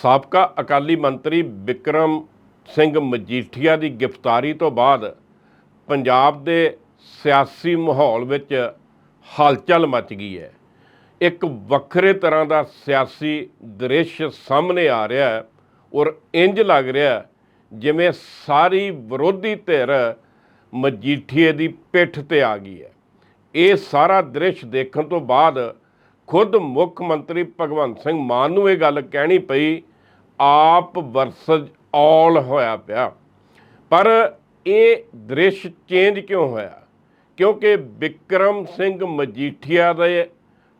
ਸਾਬਕਾ ਅਕਾਲੀ ਮੰਤਰੀ ਵਿਕਰਮ ਸਿੰਘ ਮਜੀਠੀਆ ਦੀ ਗ੍ਰਿਫਤਾਰੀ ਤੋਂ ਬਾਅਦ ਪੰਜਾਬ ਦੇ ਸਿਆਸੀ ਮਾਹੌਲ ਵਿੱਚ ਹਲਚਲ ਮਚ ਗਈ ਹੈ। ਇੱਕ ਵੱਖਰੇ ਤਰ੍ਹਾਂ ਦਾ ਸਿਆਸੀ ਦ੍ਰਿਸ਼ ਸਾਹਮਣੇ ਆ ਰਿਹਾ ਹੈ ਔਰ ਇੰਜ ਲੱਗ ਰਿਹਾ ਜਿਵੇਂ ਸਾਰੀ ਵਿਰੋਧੀ ਧਿਰ ਮਜੀਠੀਏ ਦੀ ਪਿੱਠ ਤੇ ਆ ਗਈ ਹੈ। ਇਹ ਸਾਰਾ ਦ੍ਰਿਸ਼ ਦੇਖਣ ਤੋਂ ਬਾਅਦ ਖੁਦ ਮੁੱਖ ਮੰਤਰੀ ਭਗਵੰਤ ਸਿੰਘ ਮਾਨ ਨੂੰ ਇਹ ਗੱਲ ਕਹਿਣੀ ਪਈ ਆਪ ਵਰਸਜ ਆਲ ਹੋਇਆ ਪਿਆ। ਪਰ ਇਹ ਦ੍ਰਿਸ਼ ਚੇਂਜ ਕਿਉਂ ਹੋਇਆ? ਕਿਉਂਕਿ ਵਿਕਰਮ ਸਿੰਘ ਮਜੀਠੀਆ ਦੇ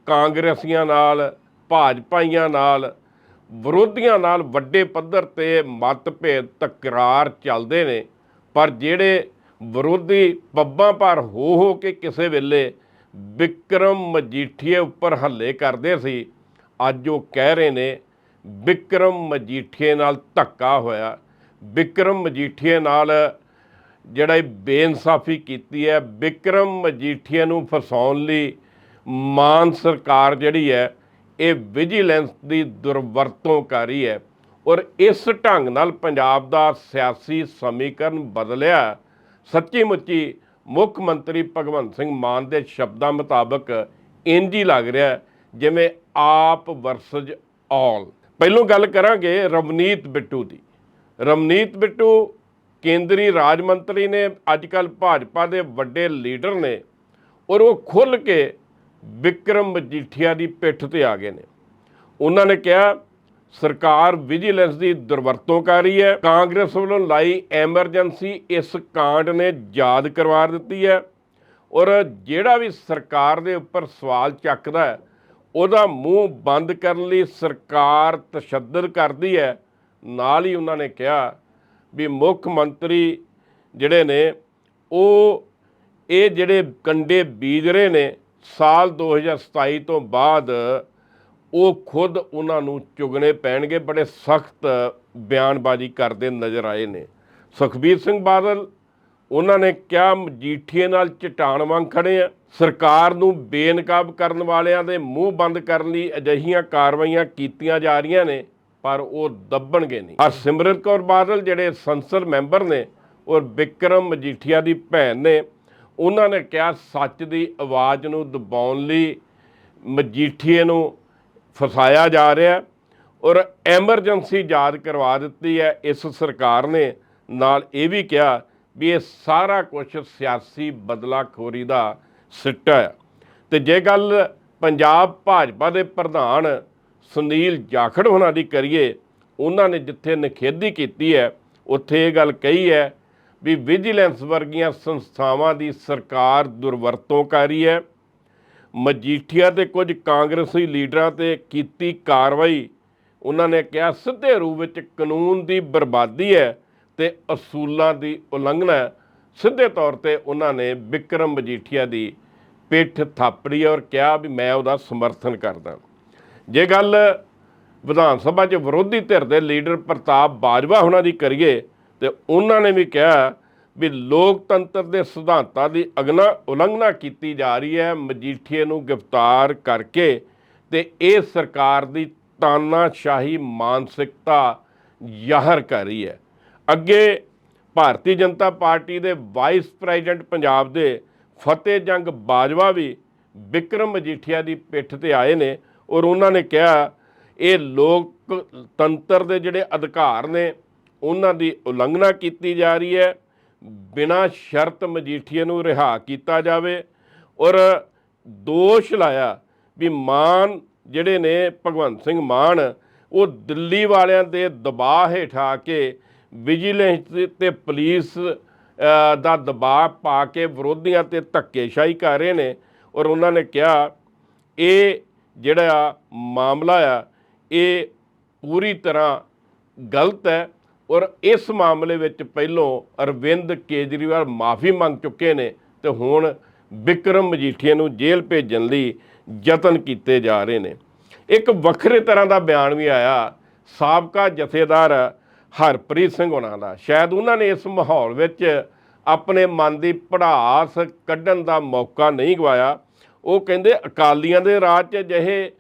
ਕਾਂਗਰਸੀਆਂ ਨਾਲ, ਭਾਜਪਾਈਆਂ ਨਾਲ, ਵਿਰੋਧੀਆਂ ਨਾਲ ਵੱਡੇ ਪੱਧਰ ਤੇ ਮਤਭੇਦ, ਤਕਰਾਰ ਚੱਲਦੇ ਨੇ। ਪਰ ਜਿਹੜੇ ਵਿਰੋਧੀ ਪੱਬਾਂ ਪਰ ਹੋ ਹੋ ਕੇ ਕਿਸੇ ਵੇਲੇ ਵਿਕਰਮ ਮਜੀਠੀਏ ਉੱਪਰ ਹੱਲੇ ਕਰਦੇ ਸੀ, ਅੱਜ ਉਹ ਕਹਿ ਰਹੇ ਨੇ ਵਿਕਰਮ ਮਜੀਠੀਏ ਨਾਲ ਧੱਕਾ ਹੋਇਆ। ਵਿਕਰਮ ਮਜੀਠੀਏ ਨਾਲ ਜਿਹੜਾ ਬੇਇਨਸਾਫੀ ਕੀਤੀ ਹੈ, ਵਿਕਰਮ ਮਜੀਠੀਏ ਨੂੰ ਫਸਾਉਣ ਲਈ ਮਾਨ ਸਰਕਾਰ ਜਿਹੜੀ ਹੈ, ਇਹ ਵਿਜੀਲੈਂਸ ਦੀ ਦੁਰਵਰਤੋਂ ਕਰ ਰਹੀ ਹੈ ਔਰ ਇਸ ਢੰਗ ਨਾਲ ਪੰਜਾਬ ਦਾ ਸਿਆਸੀ ਸਮੀਕਰਨ ਬਦਲਿਆ। ਸੱਚੀ ਮੁੱਚੀ ਮੁੱਖ ਮੰਤਰੀ ਭਗਵੰਤ ਸਿੰਘ ਮਾਨ ਦੇ ਸ਼ਬਦਾਂ ਮੁਤਾਬਕ ਇੰਜ ਹੀ ਲੱਗ ਰਿਹਾ, ਜਿਵੇਂ ਆਪ ਵਰਸਜ ਆਲ। ਪਹਿਲੋਂ ਗੱਲ ਕਰਾਂਗੇ ਰਵਨੀਤ ਬਿੱਟੂ ਦੀ। ਰਵਨੀਤ ਬਿੱਟੂ ਕੇਂਦਰੀ ਰਾਜ ਮੰਤਰੀ ਨੇ ਅੱਜ ਕੱਲ ਭਾਜਪਾ ਦੇ ਵੱਡੇ ਲੀਡਰ ਨੇ, ਔਰ ਉਹ ਖੁੱਲ ਕੇ ਵਿਕਰਮ ਮਜੀਠੀਆ ਦੀ ਪਿੱਠ ਤੇ ਆ ਗਏ ਨੇ। ਉਹਨਾਂ ਨੇ ਕਿਹਾ, ਸਰਕਾਰ ਵਿਜੀਲੈਂਸ ਦੀ ਦੁਰਵਰਤੋਂ ਕਰ ਰਹੀ ਹੈ। ਕਾਂਗਰਸ ਵੱਲੋਂ ਲਾਈ ਐਮਰਜੈਂਸੀ ਇਸ ਕਾਂਡ ਨੇ ਯਾਦ ਕਰਵਾ ਦਿੱਤੀ ਹੈ। ਔਰ ਜਿਹੜਾ ਵੀ ਸਰਕਾਰ ਦੇ ਉੱਪਰ ਸਵਾਲ ਚੱਕਦਾ ਹੈ ਉਹਦਾ ਮੂੰਹ ਬੰਦ ਕਰਨ ਲਈ ਸਰਕਾਰ ਤਸ਼ੱਦਦ ਕਰਦੀ ਹੈ। ਨਾਲ ਹੀ ਉਹਨਾਂ ਨੇ ਕਿਹਾ ਵੀ ਮੁੱਖ ਮੰਤਰੀ ਜਿਹੜੇ ਨੇ, ਉਹ ਇਹ ਜਿਹੜੇ ਕੰਡੇ ਬੀਜ ਰਹੇ ਨੇ, ਸਾਲ 2027 ਤੋਂ ਬਾਅਦ ਉਹ ਖੁਦ ਉਹਨਾਂ ਨੂੰ ਚੁਗਣੇ ਪੈਣਗੇ। ਬੜੇ ਸਖਤ ਬਿਆਨਬਾਜ਼ੀ ਕਰਦੇ ਨਜ਼ਰ ਆਏ ਨੇ। ਸੁਖਬੀਰ ਸਿੰਘ ਬਾਦਲ ਉਹਨਾਂ ਨੇ ਕਿਹਾ ਮਜੀਠੀਏ ਨਾਲ ਚਟਾਨ ਵਾਂਗ ਖੜੇ ਆ। ਸਰਕਾਰ ਨੂੰ ਬੇਨਕਾਬ ਕਰਨ ਵਾਲਿਆਂ ਦੇ ਮੂੰਹ ਬੰਦ ਕਰਨ ਲਈ ਅਜਿਹੀਆਂ ਕਾਰਵਾਈਆਂ ਕੀਤੀਆਂ ਜਾ ਰਹੀਆਂ ਨੇ, ਪਰ ਉਹ ਦੱਬਣਗੇ ਨਹੀਂ। ਆ ਸਿਮਰਤ ਕੌਰ ਬਾਦਲ ਜਿਹੜੇ ਸੰਸਦ ਮੈਂਬਰ ਨੇ ਔਰ ਵਿਕਰਮ ਮਜੀਠੀਆ ਦੀ ਭੈਣ ਨੇ, ਉਹਨਾਂ ਨੇ ਕਿਹਾ ਸੱਚ ਦੀ ਆਵਾਜ਼ ਨੂੰ ਦਬਾਉਣ ਲਈ ਮਜੀਠੀਏ ਨੂੰ ਫਸਾਇਆ ਜਾ ਰਿਹਾ ਔਰ ਐਮਰਜੈਂਸੀ ਯਾਦ ਕਰਵਾ ਦਿੱਤੀ ਹੈ। ਇਸ ਸਰਕਾਰ ਨੇ ਨਾਲ ਇਹ ਵੀ ਕਿਹਾ ਵੀ ਇਹ ਸਾਰਾ ਕੁਝ ਸਿਆਸੀ ਬਦਲਾਖੋਰੀ ਦਾ ਸਿੱਟਾ ਹੈ ਤੇ ਜੇ ਗੱਲ ਪੰਜਾਬ ਭਾਜਪਾ ਦੇ ਪ੍ਰਧਾਨ ਸੁਨੀਲ ਜਾਖੜ ਹੋਣਾ ਦੀ ਕਰੀਏ, ਉਹਨਾਂ ਨੇ ਜਿੱਥੇ ਨਖੇਦੀ ਕੀਤੀ ਹੈ, ਉੱਥੇ ਇਹ ਗੱਲ ਕਹੀ ਹੈ ਵੀ ਵਿਜੀਲੈਂਸ ਵਰਗੀਆਂ ਸੰਸਥਾਵਾਂ ਦੀ ਸਰਕਾਰ ਦੁਰਵਰਤੋਂ ਕਰ ਰਹੀ ਹੈ। ਮਜੀਠੀਆ ਤੇ ਕੁਝ ਕਾਂਗਰਸੀ ਲੀਡਰਾਂ ਤੇ ਕੀਤੀ ਕਾਰਵਾਈ, ਉਹਨਾਂ ਨੇ ਕਿਹਾ ਸਿੱਧੇ ਰੂਪ ਵਿੱਚ ਕਾਨੂੰਨ ਦੀ ਬਰਬਾਦੀ ਹੈ ਤੇ ਅਸੂਲਾਂ ਦੀ ਉਲੰਘਣਾ ਸਿੱਧੇ ਤੌਰ ਤੇ ਉਹਨਾਂ ਨੇ ਵਿਕਰਮ ਮਜੀਠੀਆ ਦੀ ਪਿੱਠ ਥਾਪੜੀ ਔਰ ਕਿਹਾ ਵੀ ਮੈਂ ਉਹਦਾ ਸਮਰਥਨ ਕਰਦਾ। ਜੇ ਗੱਲ ਵਿਧਾਨ ਸਭਾ 'ਚ ਵਿਰੋਧੀ ਧਿਰ ਦੇ ਲੀਡਰ ਪ੍ਰਤਾਪ ਬਾਜਵਾ ਉਹਨਾਂ ਦੀ ਕਰੀਏ, ਤੇ ਉਹਨਾਂ ਨੇ ਵੀ ਕਿਹਾ ਵੀ ਲੋਕਤੰਤਰ ਦੇ ਸਿਧਾਂਤਾਂ ਦੀ ਅਗਨਾ ਉਲੰਘਣਾ ਕੀਤੀ ਜਾ ਰਹੀ ਹੈ, ਮਜੀਠੀਏ ਨੂੰ ਗ੍ਰਿਫਤਾਰ ਕਰਕੇ ਤੇ ਇਹ ਸਰਕਾਰ ਦੀ ਤਾਨਾਸ਼ਾਹੀ ਮਾਨਸਿਕਤਾ ਜ਼ਾਹਰ ਕਰ ਰਹੀ ਹੈ। ਅੱਗੇ ਭਾਰਤੀ ਜਨਤਾ ਪਾਰਟੀ ਦੇ ਵਾਈਸ ਪ੍ਰੈਜ਼ੀਡੈਂਟ ਪੰਜਾਬ ਦੇ ਫਤਿਹ ਜੰਗ ਬਾਜਵਾ ਵੀ ਵਿਕਰਮ ਮਜੀਠੀਆ ਦੀ ਪਿੱਠ ਤੇ ਆਏ ਨੇ ਔਰ ਉਹਨਾਂ ਨੇ ਕਿਹਾ, ਇਹ ਲੋਕਤੰਤਰ ਦੇ ਜਿਹੜੇ ਅਧਿਕਾਰ ਨੇ, ਉਹਨਾਂ ਦੀ ਉਲੰਘਣਾ ਕੀਤੀ ਜਾ ਰਹੀ ਹੈ। ਬਿਨਾਂ ਸ਼ਰਤ ਮਜੀਠੀਏ ਨੂੰ ਰਿਹਾ ਕੀਤਾ ਜਾਵੇ ਔਰ ਦੋਸ਼ ਲਾਇਆ ਵੀ ਮਾਨ ਜਿਹੜੇ ਨੇ ਭਗਵੰਤ ਸਿੰਘ ਮਾਨ, ਉਹ ਦਿੱਲੀ ਵਾਲਿਆਂ ਦੇ ਦਬਾਅ ਹੇਠ ਆ ਕੇ ਵਿਜੀਲੈਂਸ ਤੇ ਪੁਲਿਸ ਦਾ ਦਬਾਅ ਪਾ ਕੇ ਵਿਰੋਧੀਆਂ ਤੇ ਧੱਕੇਸ਼ਾਹੀ ਕਰ ਰਹੇ ਨੇ ਔਰ ਉਹਨਾਂ ਨੇ ਕਿਹਾ, ਇਹ ਜਿਹੜਾ ਮਾਮਲਾ ਆ, ਇਹ ਪੂਰੀ ਤਰ੍ਹਾਂ ਗਲਤ ਹੈ ਔਰ ਇਸ ਮਾਮਲੇ ਵਿੱਚ ਪਹਿਲੋਂ ਅਰਵਿੰਦ ਕੇਜਰੀਵਾਲ ਮਾਫੀ ਮੰਗ ਚੁੱਕੇ ਨੇ ਤੇ ਹੁਣ ਵਿਕਰਮ ਮਜੀਠੀਆ ਨੂੰ ਜੇਲ੍ਹ ਭੇਜਣ ਲਈ ਯਤਨ ਕੀਤੇ ਜਾ ਰਹੇ ਨੇ। ਇੱਕ ਵੱਖਰੇ ਤਰ੍ਹਾਂ ਦਾ ਬਿਆਨ ਵੀ ਆਇਆ, ਸਾਬਕਾ ਜਥੇਦਾਰ ਹਰਪ੍ਰੀਤ ਸਿੰਘ ਉਹਨਾਂ ਦਾ। ਸ਼ਾਇਦ ਉਹਨਾਂ ਨੇ ਇਸ ਮਾਹੌਲ ਵਿੱਚ ਆਪਣੇ ਮਨ ਦੀ ਪੜਾਸ ਕੱਢਣ ਦਾ ਮੌਕਾ ਨਹੀਂ ਗਵਾਇਆ। ਉਹ ਕਹਿੰਦੇ ਅਕਾਲੀਆਂ ਦੇ ਰਾਜ 'ਚ ਜਿਹੇ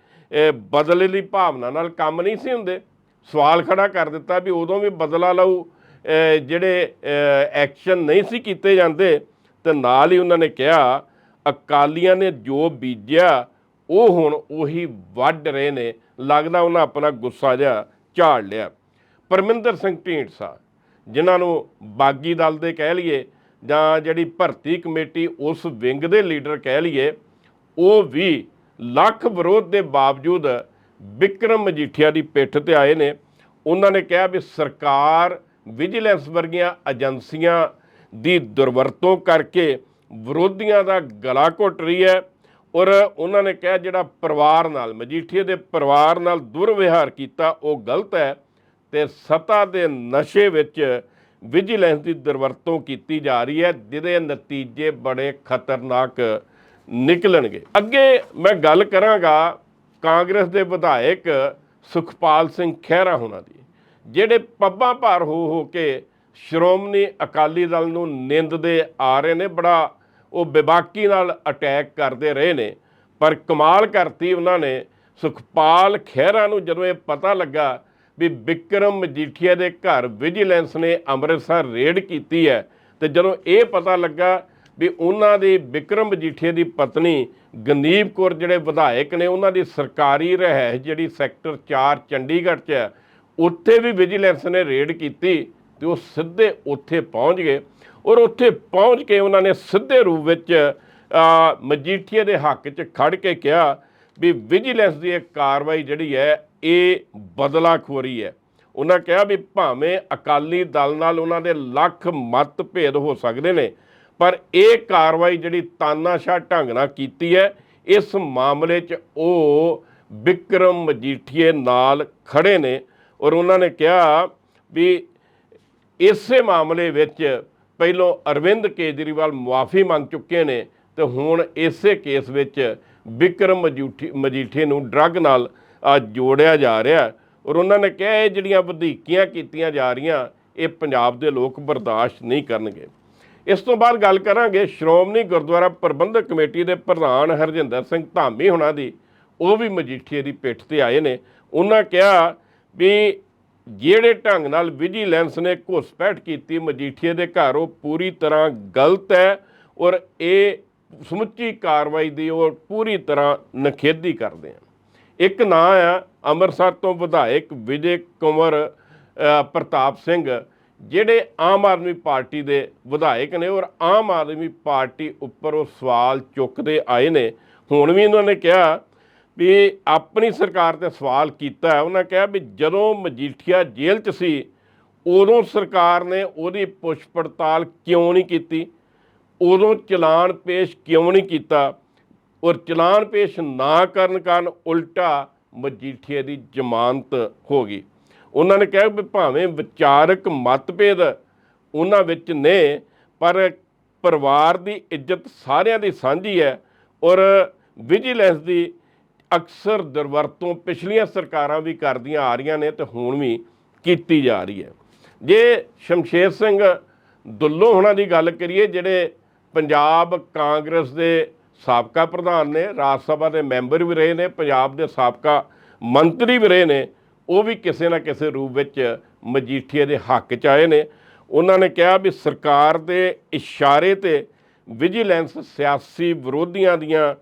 ਬਦਲੇ ਦੀ ਭਾਵਨਾ ਨਾਲ ਕੰਮ ਨਹੀਂ ਸੀ ਹੁੰਦੇ। ਸਵਾਲ ਖੜਾ ਕਰ ਦਿੱਤਾ ਵੀ ਉਦੋਂ ਵੀ ਬਦਲਾ ਲਊ ਜਿਹੜੇ ਐਕਸ਼ਨ ਨਹੀਂ ਸੀ ਕੀਤੇ ਜਾਂਦੇ ਤੇ ਨਾਲ ਹੀ ਉਹਨਾਂ ਨੇ ਕਿਹਾ, ਅਕਾਲੀਆਂ ਨੇ ਜੋ ਬੀਜਿਆ, ਉਹ ਹੁਣ ਉਹੀ ਵੱਢ ਰਹੇ ਨੇ। ਲੱਗਦਾ ਉਹਨਾਂ ਆਪਣਾ ਗੁੱਸਾ ਜਿਹਾ ਝਾੜ ਲਿਆ। ਪਰਮਿੰਦਰ ਸਿੰਘ ਢੀਂਡਸਾ, ਜਿਨ੍ਹਾਂ ਨੂੰ ਬਾਗੀ ਦਲ ਦੇ ਕਹਿ ਲਈਏ ਜਾਂ ਜਿਹੜੀ ਭਰਤੀ ਕਮੇਟੀ ਉਸ ਵਿੰਗ ਦੇ ਲੀਡਰ ਕਹਿ ਲਈਏ, ਉਹ ਵੀ ਲੱਖ ਵਿਰੋਧ ਦੇ ਬਾਵਜੂਦ ਵਿਕਰਮ ਮਜੀਠੀਆ ਦੀ ਪਿੱਠ ਤੇ ਆਏ ਨੇ। ਉਹਨਾਂ ਨੇ ਕਿਹਾ ਵੀ ਸਰਕਾਰ ਵਿਜੀਲੈਂਸ ਵਰਗੀਆਂ ਏਜੰਸੀਆਂ ਦੀ ਦੁਰਵਰਤੋਂ ਕਰਕੇ ਵਿਰੋਧੀਆਂ ਦਾ ਗਲਾ ਘੁੱਟ ਰਹੀ ਹੈ ਔਰ ਉਹਨਾਂ ਨੇ ਕਿਹਾ ਜਿਹੜਾ ਪਰਿਵਾਰ ਨਾਲ ਮਜੀਠੀਏ ਦੇ ਪਰਿਵਾਰ ਨਾਲ ਦੁਰਵਿਹਾਰ ਕੀਤਾ, ਉਹ ਗਲਤ ਹੈ। ਤੇ ਸੱਤਾ ਦੇ ਨਸ਼ੇ ਵਿੱਚ ਵਿਜੀਲੈਂਸ ਦੀ ਦੁਰਵਰਤੋਂ ਕੀਤੀ ਜਾ ਰਹੀ ਹੈ, ਜਿਹਦੇ ਨਤੀਜੇ ਬੜੇ ਖਤਰਨਾਕ ਨਿਕਲਣਗੇ। ਅੱਗੇ ਮੈਂ ਗੱਲ ਕਰਾਂਗਾ ਕਾਂਗਰਸ ਦੇ ਵਿਧਾਇਕ ਸੁਖਪਾਲ ਸਿੰਘ ਖਹਿਰਾ ਹੋਣਾ ਦੀ, ਜਿਹੜੇ ਪੱਬਾਂ ਭਾਰ ਹੋ ਹੋ ਕੇ ਸ਼੍ਰੋਮਣੀ ਅਕਾਲੀ ਦਲ ਨੂੰ ਨਿੰਦਦੇ ਆ ਰਹੇ ਨੇ, ਬੜਾ ਉਹ ਬੇਬਾਕੀ ਨਾਲ ਅਟੈਕ ਕਰਦੇ ਰਹੇ ਨੇ, ਪਰ ਕਮਾਲ ਕਰਤੀ ਉਹਨਾਂ ਨੇ ਸੁਖਪਾਲ ਖਹਿਰਾ ਨੂੰ, ਜਦੋਂ ਇਹ ਪਤਾ ਲੱਗਾ ਵੀ ਵਿਕਰਮ ਮਜੀਠੀਆ ਦੇ ਘਰ ਵਿਜੀਲੈਂਸ ਨੇ ਅੰਮ੍ਰਿਤਸਰ ਰੇਡ ਕੀਤੀ ਹੈ ਤੇ ਜਦੋਂ ਇਹ ਪਤਾ ਲੱਗਾ ਵੀ ਉਹਨਾਂ ਦੇ ਵਿਕਰਮ ਮਜੀਠੀਆ ਦੀ ਪਤਨੀ ਗਨੀਬ ਕੌਰ ਜਿਹੜੇ ਵਿਧਾਇਕ ਨੇ, ਉਹਨਾਂ ਦੀ ਸਰਕਾਰੀ ਰਹਿائش ਜਿਹੜੀ ਸੈਕਟਰ 4 ਚੰਡੀਗੜ੍ਹ 'ਚ ਹੈ, ਉੱਥੇ ਵੀ ਵਿਜੀਲੈਂਸ ਨੇ ਰੇਡ ਕੀਤੀ ਤੇ ਉਹ ਸਿੱਧੇ ਉੱਥੇ ਪਹੁੰਚ ਗਏ ਔਰ ਉੱਥੇ ਪਹੁੰਚ ਕੇ ਉਹਨਾਂ ਨੇ ਸਿੱਧੇ ਰੂਪ ਵਿੱਚ ਮਜੀਠੀਆ ਦੇ ਹੱਕ 'ਚ ਖੜ ਕੇ ਕਿਹਾ ਵੀ ਵਿਜੀਲੈਂਸ ਦੀ ਇਹ ਕਾਰਵਾਈ ਜਿਹੜੀ ਹੈ, ਇਹ ਬਦਲਾਖੋਰੀ ਹੈ। ਉਹਨਾਂ ਕਿਹਾ ਵੀ ਭਾਵੇਂ ਅਕਾਲੀ ਦਲ ਨਾਲ ਉਹਨਾਂ ਦੇ ਲੱਖ ਮਤਭੇਦ ਹੋ ਸਕਦੇ ਨੇ, ਪਰ ਇਹ ਕਾਰਵਾਈ ਜਿਹੜੀ ਤਾਨਾਸ਼ਾਹ ਢੰਗ ਨਾਲ ਕੀਤੀ ਹੈ, ਇਸ ਮਾਮਲੇ 'ਚ ਉਹ ਵਿਕਰਮ ਮਜੀਠੀਏ ਨਾਲ ਖੜੇ ਨੇ। ਔਰ ਉਹਨਾਂ ਨੇ ਕਿਹਾ ਵੀ ਇਸੇ ਮਾਮਲੇ ਵਿੱਚ ਪਹਿਲੋਂ ਅਰਵਿੰਦ ਕੇਜਰੀਵਾਲ ਮੁਆਫੀ ਮੰਗ ਚੁੱਕੇ ਨੇ ਤੇ ਹੁਣ ਇਸੇ ਕੇਸ ਵਿੱਚ ਵਿਕਰਮ ਮਜੀਠੀ ਮਜੀਠੇ ਨੂੰ ਡਰੱਗ ਨਾਲ ਜੋੜਿਆ ਜਾ ਰਿਹਾ ਔਰ ਉਹਨਾਂ ਨੇ ਕਿਹਾ ਇਹ ਜਿਹੜੀਆਂ ਵਧੀਕੀਆਂ ਕੀਤੀਆਂ ਜਾ ਰਹੀਆਂ, ਇਹ ਪੰਜਾਬ ਦੇ ਲੋਕ ਬਰਦਾਸ਼ਤ ਨਹੀਂ ਕਰਨਗੇ। ਇਸ ਤੋਂ ਬਾਅਦ ਗੱਲ ਕਰਾਂਗੇ ਸ਼੍ਰੋਮਣੀ ਗੁਰਦੁਆਰਾ ਪ੍ਰਬੰਧਕ ਕਮੇਟੀ ਦੇ ਪ੍ਰਧਾਨ ਹਰਜਿੰਦਰ ਸਿੰਘ ਧਾਮੀ ਹੁਣਾਂ ਦੀ। ਉਹ ਵੀ ਮਜੀਠੀਏ ਦੀ ਪਿੱਠ ਤੇ ਆਏ ਨੇ। ਉਹਨਾਂ ਕਿਹਾ ਵੀ ਜਿਹੜੇ ਢੰਗ ਨਾਲ ਵਿਜੀਲੈਂਸ ਨੇ ਘੁਸਪੈਠ ਕੀਤੀ, ਮਜੀਠੀਏ ਦੇ ਘਰ ਉਹ ਪੂਰੀ ਤਰ੍ਹਾਂ ਗਲਤ ਹੈ ਔਰ ਇਹ ਸਮੁੱਚੀ ਕਾਰਵਾਈ ਦੀ ਉਹ ਪੂਰੀ ਤਰ੍ਹਾਂ ਨਖੇਦੀ ਕਰਦੇ ਆ। ਇੱਕ ਨਾਂ ਆ ਅੰਮ੍ਰਿਤਸਰ ਤੋਂ ਵਿਧਾਇਕ ਵਿਜੇ ਕੁੰਵਰ ਪ੍ਰਤਾਪ ਸਿੰਘ, ਜਿਹੜੇ ਆਮ ਆਦਮੀ ਪਾਰਟੀ ਦੇ ਵਿਧਾਇਕ ਨੇ ਔਰ ਆਮ ਆਦਮੀ ਪਾਰਟੀ ਉੱਪਰ ਉਹ ਸਵਾਲ ਚੁੱਕਦੇ ਆਏ ਨੇ। ਹੁਣ ਵੀ ਉਹਨਾਂ ਨੇ ਕਿਹਾ ਵੀ ਆਪਣੀ ਸਰਕਾਰ ਤੇ ਸਵਾਲ ਕੀਤਾ ਉਹਨਾਂ ਕਿਹਾ ਵੀ ਜਦੋਂ ਮਜੀਠੀਆ ਜੇਲ੍ਹ 'ਚ ਸੀ, ਉਦੋਂ ਸਰਕਾਰ ਨੇ ਉਹਦੀ ਪੁੱਛ ਪੜਤਾਲ ਕਿਉਂ ਨਹੀਂ ਕੀਤੀ? ਉਦੋਂ ਚਲਾਨ ਪੇਸ਼ ਕਿਉਂ ਨਹੀਂ ਕੀਤਾ ਔਰ ਚਲਾਨ ਪੇਸ਼ ਨਾ ਕਰਨ ਕਾਰਨ ਉਲਟਾ ਮਜੀਠੀਏ ਦੀ ਜ਼ਮਾਨਤ ਹੋ ਗਈ। ਉਹਨਾਂ ਨੇ ਕਿਹਾ ਵੀ ਭਾਵੇਂ ਵਿਚਾਰਕ ਮਤਭੇਦ ਉਹਨਾਂ ਵਿੱਚ ਨੇ, ਪਰ ਪਰਿਵਾਰ ਦੀ ਇੱਜ਼ਤ ਸਾਰਿਆਂ ਦੀ ਸਾਂਝੀ ਹੈ ਔਰ ਵਿਜੀਲੈਂਸ ਦੀ ਅਕਸਰ ਦੁਰਵਰਤੋਂ ਪਿਛਲੀਆਂ ਸਰਕਾਰਾਂ ਵੀ ਕਰਦੀਆਂ ਆ ਰਹੀਆਂ ਨੇ ਤੇ ਹੁਣ ਵੀ ਕੀਤੀ ਜਾ ਰਹੀ ਹੈ। ਜੇ ਸ਼ਮਸ਼ੇਰ ਸਿੰਘ ਦੁੱਲੋ ਹੁਣਾਂ ਦੀ ਗੱਲ ਕਰੀਏ, ਜਿਹੜੇ ਪੰਜਾਬ ਕਾਂਗਰਸ ਦੇ ਸਾਬਕਾ ਪ੍ਰਧਾਨ ਨੇ, ਰਾਜ ਸਭਾ ਦੇ ਮੈਂਬਰ ਵੀ ਰਹੇ ਨੇ, ਪੰਜਾਬ ਦੇ ਸਾਬਕਾ ਮੰਤਰੀ ਵੀ ਰਹੇ ਨੇ, ਉਹ ਵੀ ਕਿਸੇ ਨਾ ਕਿਸੇ ਰੂਪ ਵਿੱਚ ਮਜੀਠੀਏ ਦੇ ਹੱਕ 'ਚ ਆਏ ਨੇ। ਉਹਨਾਂ ਨੇ ਕਿਹਾ ਵੀ ਸਰਕਾਰ ਦੇ ਇਸ਼ਾਰੇ ਤੇ ਵਿਜੀਲੈਂਸ ਸਿਆਸੀ ਵਿਰੋਧੀਆਂ ਦੀਆਂ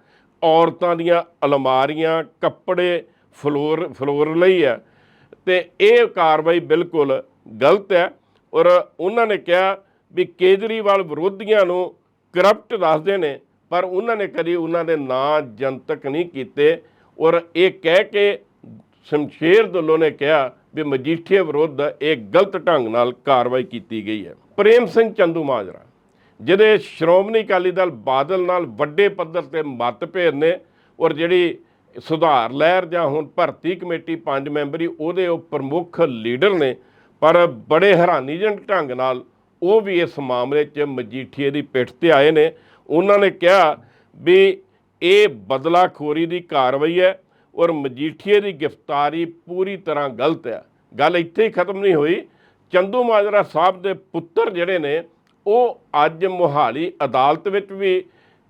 ਔਰਤਾਂ ਦੀਆਂ ਅਲਮਾਰੀਆਂ, ਕੱਪੜੇ ਫਲੋਰ ਫਲੋਰ ਲਈ ਹੈ ਤੇ ਇਹ ਕਾਰਵਾਈ ਬਿਲਕੁਲ ਗਲਤ ਹੈ। ਔਰ ਉਹਨਾਂ ਨੇ ਕਿਹਾ ਵੀ ਕੇਜਰੀਵਾਲ ਵਿਰੋਧੀਆਂ ਨੂੰ ਕਰਪਟ ਦੱਸਦੇ ਨੇ, ਪਰ ਉਹਨਾਂ ਨੇ ਕਦੀ ਉਹਨਾਂ ਦੇ ਨਾਂ ਜਨਤਕ ਨਹੀਂ ਕੀਤੇ। ਔਰ ਇਹ ਕਹਿ ਕੇ ਸ਼ਮਸ਼ੇਰ ਦੁੱਲੋ ਨੇ ਕਿਹਾ ਵੀ ਮਜੀਠੀਆ ਵਿਰੁੱਧ ਇਹ ਗਲਤ ਢੰਗ ਨਾਲ ਕਾਰਵਾਈ ਕੀਤੀ ਗਈ ਹੈ। ਪ੍ਰੇਮ ਸਿੰਘ ਚੰਦੂ ਮਾਜਰਾ, ਜਿਹਦੇ ਸ਼੍ਰੋਮਣੀ ਅਕਾਲੀ ਦਲ ਬਾਦਲ ਨਾਲ ਵੱਡੇ ਪੱਧਰ ਤੇ ਮਤਭੇਦ ਨੇ, ਔਰ ਜਿਹੜੀ ਸੁਧਾਰ ਲਹਿਰ ਜਾਂ ਹੁਣ ਭਰਤੀ ਕਮੇਟੀ ਪੰਜ ਮੈਂਬਰੀ ਉਹਦੇ ਉਹ ਪ੍ਰਮੁੱਖ ਲੀਡਰ ਨੇ, ਪਰ ਬੜੇ ਹੈਰਾਨੀਜਨਕ ਢੰਗ ਨਾਲ ਉਹ ਵੀ ਇਸ ਮਾਮਲੇ 'ਚ ਮਜੀਠੀਏ ਦੀ ਪਿੱਠ ਤੇ ਆਏ ਨੇ। ਉਹਨਾਂ ਨੇ ਕਿਹਾ ਵੀ ਇਹ ਬਦਲਾਖੋਰੀ ਦੀ ਕਾਰਵਾਈ ਹੈ ਔਰ ਮਜੀਠੀਏ ਦੀ ਗ੍ਰਿਫਤਾਰੀ ਪੂਰੀ ਤਰ੍ਹਾਂ ਗਲਤ ਹੈ। ਗੱਲ ਇੱਥੇ ਹੀ ਖਤਮ ਨਹੀਂ ਹੋਈ। ਚੰਦੂ ਮਾਜਰਾ ਸਾਹਿਬ ਦੇ ਪੁੱਤਰ ਜਿਹੜੇ ਨੇ, ਉਹ ਅੱਜ ਮੋਹਾਲੀ ਅਦਾਲਤ ਵਿੱਚ ਵੀ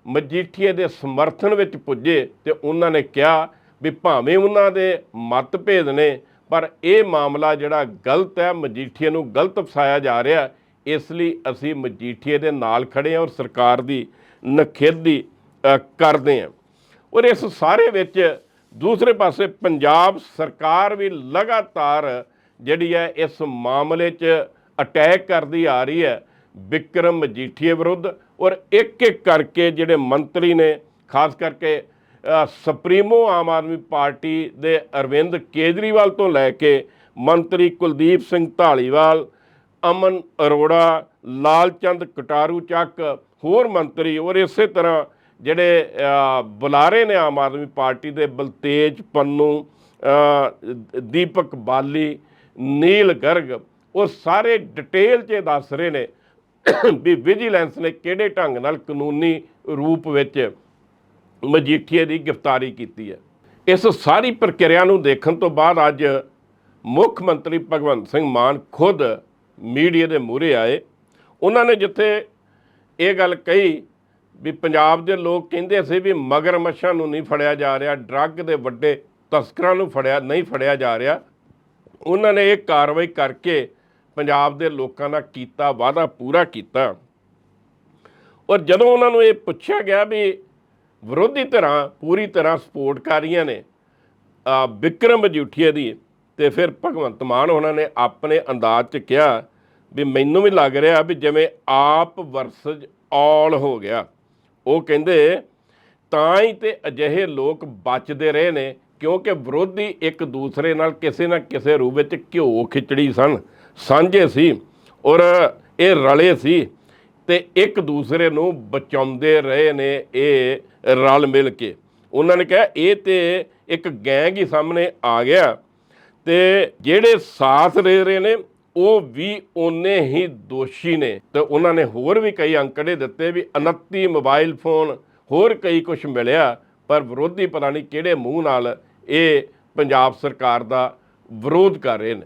ਮਜੀਠੀਏ ਦੇ ਸਮਰਥਨ ਵਿੱਚ ਪੁੱਜੇ ਤੇ ਉਹਨਾਂ ਨੇ ਕਿਹਾ ਵੀ ਭਾਵੇਂ ਉਹਨਾਂ ਦੇ ਮਤਭੇਦ ਨੇ, ਪਰ ਇਹ ਮਾਮਲਾ ਜਿਹੜਾ ਗਲਤ ਹੈ, ਮਜੀਠੀਏ ਨੂੰ ਗਲਤ ਫਸਾਇਆ ਜਾ ਰਿਹਾ ਇਸ ਲਈ ਅਸੀਂ ਮਜੀਠੀਏ ਦੇ ਨਾਲ ਖੜੇ ਹਾਂ ਔਰ ਸਰਕਾਰ ਦੀ ਨਖੇਦੀ ਕਰਦੇ ਹਾਂ। ਔਰ ਇਸ ਸਾਰੇ ਵਿੱਚ ਦੂਸਰੇ ਪਾਸੇ ਪੰਜਾਬ ਸਰਕਾਰ ਵੀ ਲਗਾਤਾਰ ਜਿਹੜੀ ਹੈ ਇਸ ਮਾਮਲੇ 'ਚ ਅਟੈਕ ਕਰਦੀ ਆ ਰਹੀ ਹੈ ਵਿਕਰਮ ਮਜੀਠੀਏ ਵਿਰੁੱਧ ਔਰ ਇੱਕ ਇੱਕ ਕਰਕੇ ਜਿਹੜੇ ਮੰਤਰੀ ਨੇ, ਖਾਸ ਕਰਕੇ ਸੁਪਰੀਮੋ ਆਮ ਆਦਮੀ ਪਾਰਟੀ ਦੇ ਅਰਵਿੰਦ ਕੇਜਰੀਵਾਲ ਤੋਂ ਲੈ ਕੇ ਮੰਤਰੀ ਕੁਲਦੀਪ ਸਿੰਘ ਢਾਲੀਵਾਲ ਅਮਨ ਅਰੋੜਾ ਲਾਲਚੰਦ ਕਟਾਰੂ ਚੱਕ, ਹੋਰ ਮੰਤਰੀ ਔਰ ਇਸੇ ਤਰ੍ਹਾਂ ਜਿਹੜੇ ਬੁਲਾਰੇ ਨੇ ਆਮ ਆਦਮੀ ਪਾਰਟੀ ਦੇ ਬਲਤੇਜ, ਪੰਨੂ ਦੀਪਕ ਬਾਲੀ, ਨੀਲ ਗਰਗ, ਉਹ ਸਾਰੇ ਡਿਟੇਲ 'ਚ ਇਹ ਦੱਸ ਰਹੇ ਨੇ ਵੀ ਵਿਜੀਲੈਂਸ ਨੇ ਕਿਹੜੇ ਢੰਗ ਨਾਲ ਕਾਨੂੰਨੀ ਰੂਪ ਵਿੱਚ ਮਜੀਠੀਏ ਦੀ ਗ੍ਰਿਫਤਾਰੀ ਕੀਤੀ ਹੈ। ਇਸ ਸਾਰੀ ਪ੍ਰਕਿਰਿਆ ਨੂੰ ਦੇਖਣ ਤੋਂ ਬਾਅਦ ਅੱਜ ਮੁੱਖ ਮੰਤਰੀ ਭਗਵੰਤ ਸਿੰਘ ਮਾਨ ਖੁਦ ਮੀਡੀਆ ਦੇ ਮੂਹਰੇ ਆਏ। ਉਹਨਾਂ ਨੇ ਜਿੱਥੇ ਇਹ ਗੱਲ ਕਹੀ ਵੀ ਪੰਜਾਬ ਦੇ ਲੋਕ ਕਹਿੰਦੇ ਸੀ ਵੀ ਮਗਰਮੱਛਾਂ ਨੂੰ ਨਹੀਂ ਫੜਿਆ ਜਾ ਰਿਹਾ ਡਰੱਗ ਦੇ ਵੱਡੇ ਤਸਕਰਾਂ ਨੂੰ ਫੜਿਆ ਨਹੀਂ ਫੜਿਆ ਜਾ ਰਿਹਾ। ਉਹਨਾਂ ਨੇ ਇਹ ਕਾਰਵਾਈ ਕਰਕੇ ਪੰਜਾਬ ਦੇ ਲੋਕਾਂ ਦਾ ਕੀਤਾ ਵਾਅਦਾ ਪੂਰਾ ਕੀਤਾ। ਔਰ ਜਦੋਂ ਉਹਨਾਂ ਨੂੰ ਇਹ ਪੁੱਛਿਆ ਗਿਆ ਵੀ ਵਿਰੋਧੀ ਧਿਰਾਂ ਪੂਰੀ ਤਰ੍ਹਾਂ ਸਪੋਰਟ ਕਰ ਰਹੀਆਂ ਨੇ ਅ, ਵਿਕਰਮ ਮਜੀਠੀਆ ਦੀ ਤੇ ਫਿਰ ਭਗਵੰਤ ਮਾਨ ਉਹਨਾਂ ਨੇ ਆਪਣੇ ਅੰਦਾਜ਼ 'ਚ ਕਿਹਾ ਵੀ ਮੈਨੂੰ ਵੀ ਲੱਗ ਰਿਹਾ ਵੀ ਜਿਵੇਂ ਆਪ ਵਰਸਜ ਆਲ ਹੋ ਗਿਆ। ਉਹ ਕਹਿੰਦੇ, ਤਾਂ ਹੀ ਤੇ ਅਜਿਹੇ ਲੋਕ ਬਚਦੇ ਰਹੇ ਨੇ, ਕਿਉਂਕਿ ਵਿਰੋਧੀ ਇੱਕ ਦੂਸਰੇ ਨਾਲ ਕਿਸੇ ਨਾ ਕਿਸੇ ਰੂਪ ਵਿੱਚ ਘਿਓ ਖਿਚੜੀ ਸਨ। ਸਾਂਝੇ ਸੀ ਔਰ ਇਹ ਰਲੇ ਸੀ ਤੇ ਇੱਕ ਦੂਸਰੇ ਨੂੰ ਬਚਾਉਂਦੇ ਰਹੇ ਨੇ ਇਹ ਰਲ ਮਿਲ ਕੇ। ਉਹਨਾਂ ਨੇ ਕਿਹਾ, ਇਹ ਤੇ ਇੱਕ ਗੈਂਗ ਹੀ ਸਾਹਮਣੇ ਆ ਗਿਆ। ਤੇ ਜਿਹੜੇ ਸਾਥ ਦੇ ਰਹੇ ਨੇ, ਉਹ ਵੀ ਓਨੇ ਹੀ ਦੋਸ਼ੀ ਨੇ। ਤੇ ਉਹਨਾਂ ਨੇ ਹੋਰ ਵੀ ਕਈ ਅੰਕੜੇ ਦਿੱਤੇ ਵੀ 29 ਮੋਬਾਈਲ ਫੋਨ, ਹੋਰ ਕਈ ਕੁਝ ਮਿਲਿਆ, ਪਰ ਵਿਰੋਧੀ ਪਤਾ ਨਹੀਂ ਕਿਹੜੇ ਮੂੰਹ ਨਾਲ ਇਹ ਪੰਜਾਬ ਸਰਕਾਰ ਦਾ ਵਿਰੋਧ ਕਰ ਰਹੇ ਨੇ।